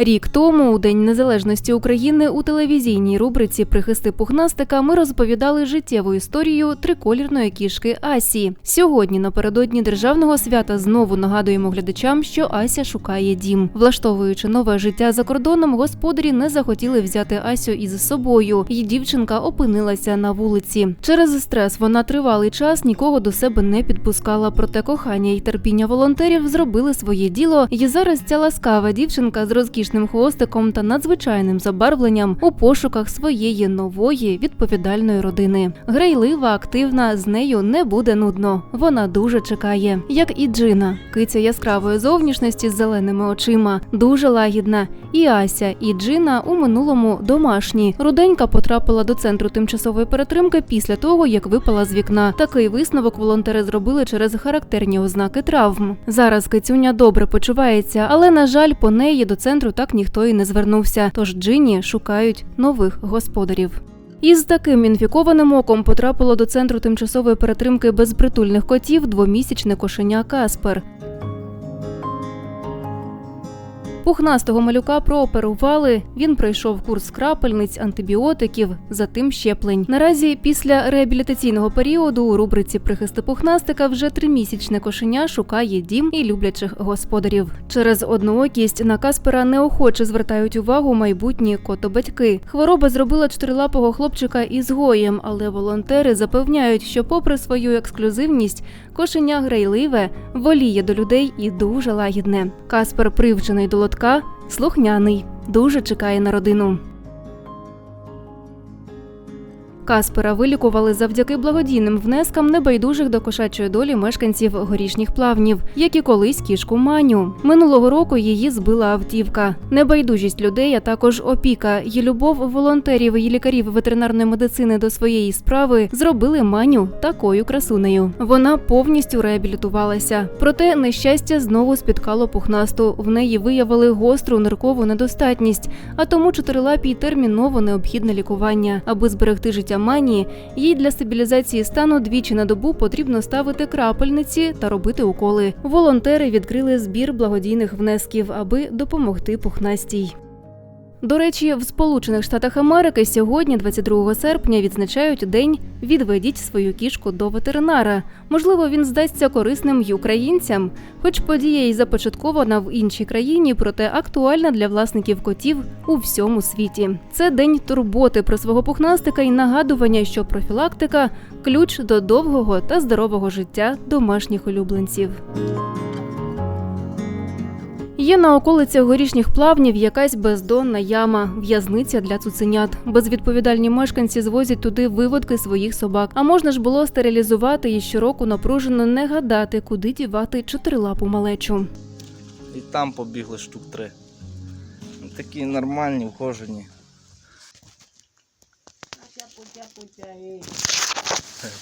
Рік тому, у День Незалежності України, у телевізійній рубриці Прихисти пухнастика ми розповідали життєву історію триколірної кішки Асі. Сьогодні, напередодні державного свята, знову нагадуємо глядачам, що Ася шукає дім. Влаштовуючи нове життя за кордоном, господарі не захотіли взяти Асю із собою, і дівчинка опинилася на вулиці. Через стрес вона тривалий час нікого до себе не підпускала. Проте кохання і терпіння волонтерів зробили своє діло. І зараз ця ласкава дівчинка з розкішним хвостиком та надзвичайним забарвленням у пошуках своєї нової відповідальної родини. Грайлива, активна, з нею не буде нудно. Вона дуже чекає, як і Джина, киця яскравої зовнішності з зеленими очима, дуже лагідна. І Ася, і Джина у минулому домашні. Руденька потрапила до центру тимчасової перетримки після того, як випала з вікна. Такий висновок волонтери зробили через характерні ознаки травм. Зараз кицюня добре почувається, але на жаль, по неї до центру так ніхто і не звернувся. Тож Джині шукають нових господарів. Із таким інфікованим оком потрапило до центру тимчасової перетримки безпритульних котів двомісячне кошеня Каспер. Пухнастого малюка прооперували. Він пройшов курс крапельниць, антибіотиків, затим щеплень. Наразі після реабілітаційного періоду у рубриці Прихисти пухнастика вже тримісячне кошеня шукає дім і люблячих господарів. Через одноокість на Каспера неохоче звертають увагу майбутні котобатьки. Хвороба зробила чотирилапого хлопчика ізгоєм, але волонтери запевняють, що, попри свою ексклюзивність, кошеня грайливе, воліє до людей і дуже лагідне. Каспер привчений до лотка, слухняний, дуже чекає на родину. Каспера вилікували завдяки благодійним внескам небайдужих до кошачої долі мешканців горішніх плавнів, як і колись кішку Маню. Минулого року її збила автівка. Небайдужість людей, а також опіка і любов волонтерів і лікарів ветеринарної медицини до своєї справи зробили Маню такою красунею. Вона повністю реабілітувалася. Проте нещастя знову спіткало пухнасту. В неї виявили гостру ниркову недостатність, а тому чотирилапій терміново необхідне лікування, аби зберегти життя Мані, їй для стабілізації стану двічі на добу потрібно ставити крапельниці та робити уколи. Волонтери відкрили збір благодійних внесків, аби допомогти пухнастій. До речі, в Сполучених Штатах Америки сьогодні, 22 серпня, відзначають день Відведіть свою кішку до ветеринара. Можливо, він здасться корисним й українцям. Хоч подія й започаткована в іншій країні, проте актуальна для власників котів у всьому світі. Це день турботи про свого пухнастика і нагадування, що профілактика ключ до довгого та здорового життя домашніх улюбленців. Є на околицях горішніх плавнів якась бездонна яма, в'язниця для цуценят. Безвідповідальні мешканці звозять туди виводки своїх собак. А можна ж було стерилізувати і щороку напружено не гадати, куди дівати чотирилапу малечу. І там побігли штук три. Такі нормальні, ухожені.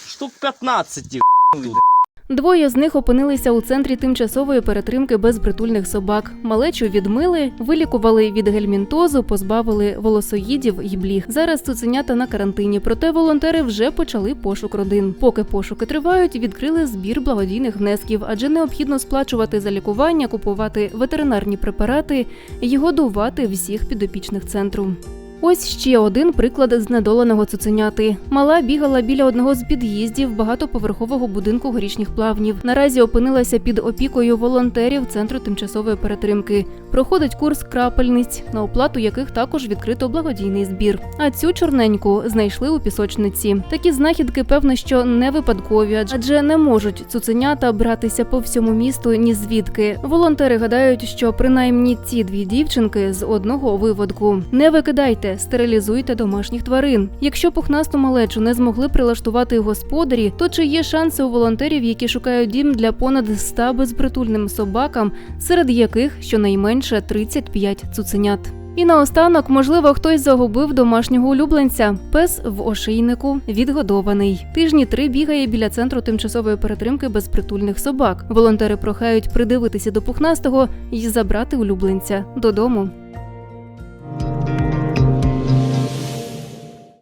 Штук 15 їх вийде. Двоє з них опинилися у центрі тимчасової перетримки безпритульних собак. Малечу відмили, вилікували від гельмінтозу, позбавили волосоїдів і бліг. Зараз цуценята на карантині, проте волонтери вже почали пошук родин. Поки пошуки тривають, відкрили збір благодійних внесків, адже необхідно сплачувати за лікування, купувати ветеринарні препарати і годувати всіх підопічних центру. Ось ще один приклад знедоленого цуценяти. Мала бігала біля одного з під'їздів багатоповерхового будинку горішніх плавнів. Наразі опинилася під опікою волонтерів центру тимчасової перетримки. Проходить курс крапельниць, на оплату яких також відкрито благодійний збір. А цю чорненьку знайшли у пісочниці. Такі знахідки, певно, що не випадкові, адже не можуть цуценята братися по всьому місту ні звідки. Волонтери гадають, що принаймні ці дві дівчинки з одного виводку. Не викидайте, стерилізуйте домашніх тварин. Якщо пухнасту малечу не змогли прилаштувати господарі, то чи є шанси у волонтерів, які шукають дім для понад 100 безпритульним собакам, серед яких щонайменше 35 цуценят? І наостанок, можливо, хтось загубив домашнього улюбленця. Пес в ошийнику відгодований. Тижні три бігає біля центру тимчасової перетримки безпритульних собак. Волонтери прохають придивитися до пухнастого і забрати улюбленця додому.